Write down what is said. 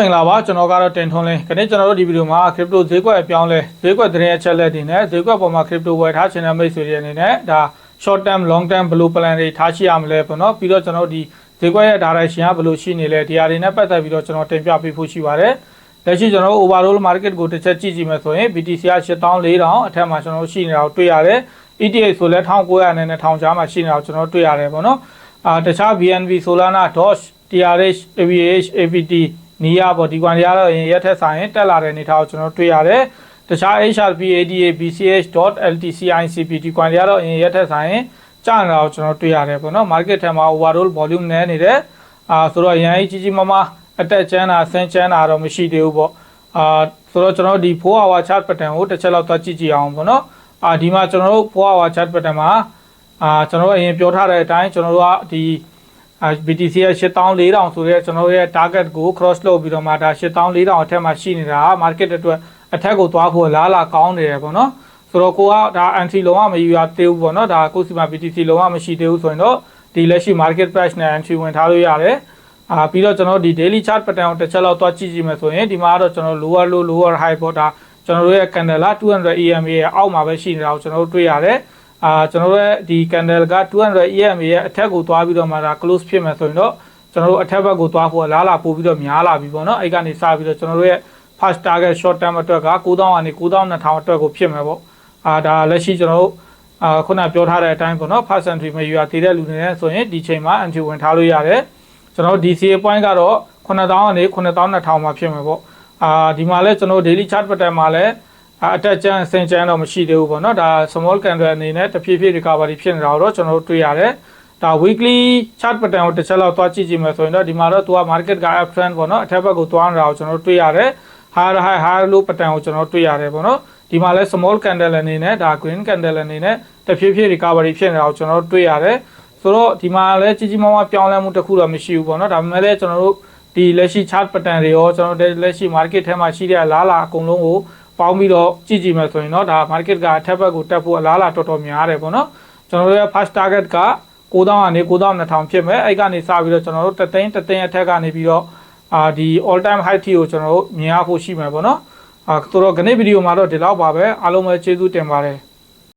မင်္ဂလာပါကျွန်တော်ကတော့တင်ထွန်းလင်းခဏကျွန်တော်တို့ဒီဗီဒီယိုမှာ crypto ဈေးကွက်အပြောင်းလဲဈေးကွက်သတင်းအချက်လက်တွေနဲ့ဈေးကွက်ပေါ်မှာ crypto ဝယ်ထားခြင်းတဲ့မိတ်ဆွေတွေအနေနဲ့ဒါ short term long term ဘယ်လို plan တွေထားရှိရမလဲပေါ့နော်ပြီးတော့ကျွန်တော်တို့ဒီဈေးကွက်ရဲ့ direction ကဘယ်လိုရှိနေလဲဒီအရာတွေနဲ့ပတ်သက်ပြီးတော့ကျွန်တော်တင်ပြပေးဖို့ရှိပါတယ်လက်ရှိကျွန်တော်တို့ overall market ကိုတစ်ချက်ကြည့်ကြည့်မယ်ဆိုရင် BTC က8400အထက်မှာကျွန်တော်တို့ရှိနေတာကိုတွေ့ရတယ် ETH ဆိုလဲ1900နဲ့1000ကြားမှာရှိနေတာကိုကျွန်တော်တို့တွေ့ရတယ်ပေါ့နော်အာတခြား BNB Solana Doge TRH AVH AVT နီးရပေါ့ဒီကွန်တွေကတော့ရင်ရက်ထက်ဆိုင်ရင်တက်လာတဲ့အနေထားကိုကျွန်တော်တွေ့ရတယ်တခြား HRP ADA BCH.LTCICP ဒီကွန်တွေကတော့ရင်ရက်ထက်ဆိုင်ရင်ကျနေတာကိုကျွန်တော်တွေ့ရတယ်ပေါ့နော် market ထဲမှာ overall volume နည်းနေတယ်အာဆိုတော့ရန်ကြီးကြီးကြီးမားမားအတက်ကျန်းတာဆင်းကျန်းတာတော့မရှိသေးဘူးပေါ့အာဆိုတော့ကျွန်တော်ဒီ4 hour chart pattern ကိုတစ်ချက်လောက်သွားကြည့်ကြည့်အောင်ပေါ့နော်အာဒီမှာကျွန်တော်တို့4 hour chart pattern မှာအာကျွန်တော်တို့အရင်ပြောထားတဲ့အတိုင်းကျွန်တော်တို့ကဒီအာ BTC ရဲ့8400ဆိုတဲ့ကျွန်တော်တို့ရဲ့ target ကို cross လုပ်ပြီးတော့မှဒါ8400အထက်မှာရှိနေတာ market အတွက်အထက်ကိုသွားဖို့လားလာကောင်းနေတယ်ပေါ့နော်ဆိုတော့ကိုကဒါ entry လုံးဝမယူရသေးဘူးပေါ့နော်ဒါကိုစီမှာ BTC လုံးဝမရှိသေးဘူးဆိုရင်တော့ဒီလက်ရှိ market price နဲ့ entry ဝင်ထားလို့ရတယ်အာပြီးတော့ကျွန်တော်ဒီ daily chart pattern ကိုတစ်ချက်လောက်သွားကြည့်ကြည့်မယ်ဆိုရင်ဒီမှာကတော့ကျွန်တော် lower low lower high ပေါ့ဒါကျွန်တော်တို့ရဲ့ candle က200 EMA ရဲ့အောက်မှာပဲရှိနေတာကိုကျွန်တော်တို့တွေ့ရတယ် အာကျွန်တော်တို့ရဲ့ဒီ candle က200 EMA ရဲ့အထက်ကိုသွားပြီးတော့မှဒါ close ဖြစ်မယ်ဆိုရင်တော့ကျွန်တော်တို့အထက်ဘက်ကိုသွားဖို့အလားလာပို့ပြီးတော့များလာပြီပေါ့နော်အဲ့ကနေစပြီးတော့ကျွန်တော်တို့ရဲ့ first target short term အတွက်က9000ကနေ9200အတွက်ကိုဖြစ်မယ်ပေါ့အာဒါလက်ရှိကျွန်တော်တို့အာခုနပြောထားတဲ့အတိုင်းပေါ့နော် percentage မယူရသေးတဲ့လူတွေနဲ့ဆိုရင်ဒီချိန်မှာ entry ဝင်ထားလို့ရတယ်ကျွန်တော် DCA point ကတော့9000ကနေ9200မှာဖြစ်မယ်ပေါ့အာဒီမှာလဲကျွန်တော် daily chart pattern မှာလဲ အတက်ကျန်းအစင်ကျန်းတော့မရှိသေးဘူးပေါ့နော်ဒါ small candle အနေနဲ့တဖြည်းဖြည်း recovery ဖြစ်နေတာတော့ကျွန်တော်တို့တွေ့ရတယ်ဒါ weekly chart pattern ကိုတစ်ချက်လောက်သွားကြည့်ကြည့်မယ်ဆိုရင်တော့ဒီမှာတော့သူက market က uptrend ပေါ့နော်အထက်ဘက်ကိုသွားနေတာကိုကျွန်တော်တို့တွေ့ရတယ် high high high low pattern ကိုကျွန်တော်တွေ့ရတယ်ပေါ့နော်ဒီမှာလဲ small candle အနေနဲ့ဒါ green candle အနေနဲ့တဖြည်းဖြည်း recovery ဖြစ်နေတာကိုကျွန်တော်တို့တွေ့ရတယ်ဆိုတော့ဒီမှာလဲကြီးကြီးမားမားပြောင်းလဲမှုတစ်ခုတော့မရှိဘူးပေါ့နော်ဒါပေမဲ့လဲကျွန်တော်တို့ဒီလက်ရှိ chart pattern တွေရောကျွန်တော်တို့လက်ရှိ market ထဲမှာရှိတဲ့အလားအလာအကုန်လုံးကို ပေါင်းပြီးတော့ကြည့်ကြည့်မယ်ဆိုရင်တော့ဒါ market ကအထက်ဘက်ကိုတက်ဖို့အလားအလာတော်တော်များတယ်ပေါ့နော်ကျွန်တော်တို့ရဲ့ first target က9000ကနေ9200ဖြစ်မယ်အဲ့ကနေစပြီးတော့ကျွန်တော်တို့တသိန်းတသိန်းအထက်ကနေပြီးတော့အာဒီ all time high ထိကိုကျွန်တော်တို့မြင်ရဖို့ရှိမယ်ပေါ့နော်အာဆိုတော့ခဏဗီဒီယိုမှာတော့ဒီလောက်ပါပဲအားလုံးပဲကျေးဇူးတင်ပါတယ်